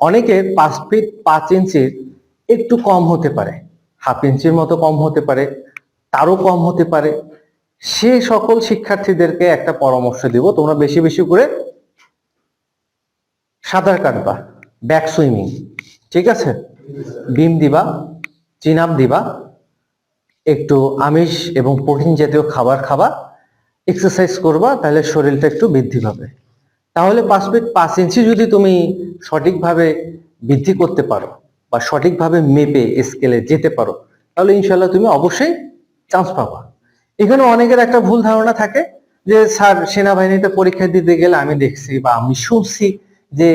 অনেকে পাঁচ ফিট পাঁচ ইঞ্চির একটু কম হতে পারে হাফ ইঞ্চির মতো কম হতে পারে, তারও কম হতে পারে। সে সকল শিক্ষার্থীদেরকে একটা পরামর্শ দিব, তোমরা বেশি বেশি করে সাঁতার কাটবা ব্যাক সুইমিং ঠিক আছে? ডিম দিবা চিনাপ দিবা, একটু আমিষ এবং প্রোটিন জাতীয় খাবার খাবা এক্সারসাইজ করবা, তাহলে শরীরটা একটু বৃদ্ধি পাবে। তাহলে পাঁচ ফিট পাঁচ ইঞ্চি যদি তুমি সঠিকভাবে বৃদ্ধি করতে পারো বা সঠিকভাবে মেপে স্কেলে যেতে পারো, তাহলে ইনশাল্লাহ তুমি অবশ্যই চান্স পাবা। এখানে অনেকের একটা ভুল ধারণা থাকে যে, স্যার, সেনাবাহিনীতে পরীক্ষা দিতে গেলে আমি দেখছি বা আমি শুনছি যে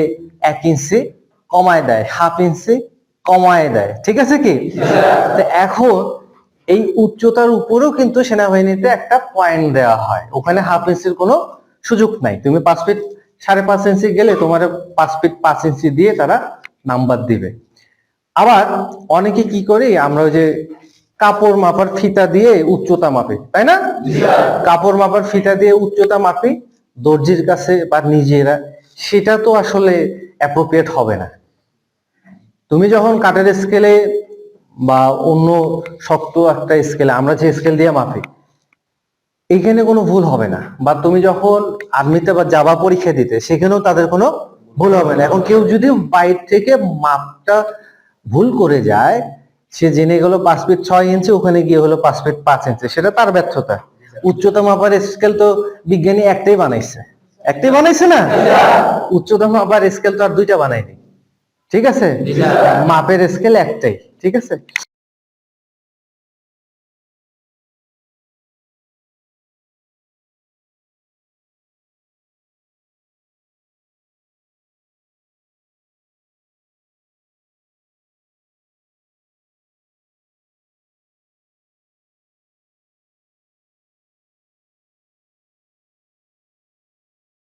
এক ইঞ্চি কমায় দেয়, হাফ ইঞ্চি কমায় দেয়। ঠিক আছে কি? এখন এই উচ্চতার উপরেও কিন্তু সেনাবাহিনীতে একটা পয়েন্ট দেওয়া হয়। ওখানে হাফ ইঞ্চির কোনো সুযোগ নাই। তুমি পাঁচ ফিট সাড়ে পাঁচ ইঞ্চি গেলে তোমার পাঁচ ফিট পাঁচ ইঞ্চি দিয়ে তারা নাম্বার দিবে। আবার অনেকে কি করে, আমরা যে কাপড় মাপার ফিতা দিয়ে উচ্চতা মাপে, তাই না? কাপড় মাপার ফিতা দিয়ে উচ্চতা মাপি, দর্জির কাছে বা নিজেরা, সেটা তো আসলে অ্যাপ্রোপ্রিয়েট হবে না। তুমি যখন কাঠের স্কেলে বা অন্য শক্ত একটা স্কেলে আমরা যে স্কেল দিয়ে মাপি এখানে কোনো ভুল হবে না। বা তুমি যখন আর্মিতে বা যাবা পরীক্ষা দিতে সেখানেও তাদের কোনো ভুল হবে না। এখন কেউ যদি বাইর থেকে মাপটা ভুল করে যায় সে জেনে গেল পাঁচ ফিট ছয় ইঞ্চি ওখানে গিয়ে হলো পাঁচ ফিট পাঁচ ইঞ্চি। সেটা তার ব্যর্থতা। উচ্চতা মাপার স্কেল তো বিজ্ঞানী একটাই বানাইছে। একটাই বানাইছে না? উচ্চতা মাপার স্কেল তো আর দুইটা বানায়নি। ঠিক আছে? মাপের স্কেল একটাই। ঠিক আছে?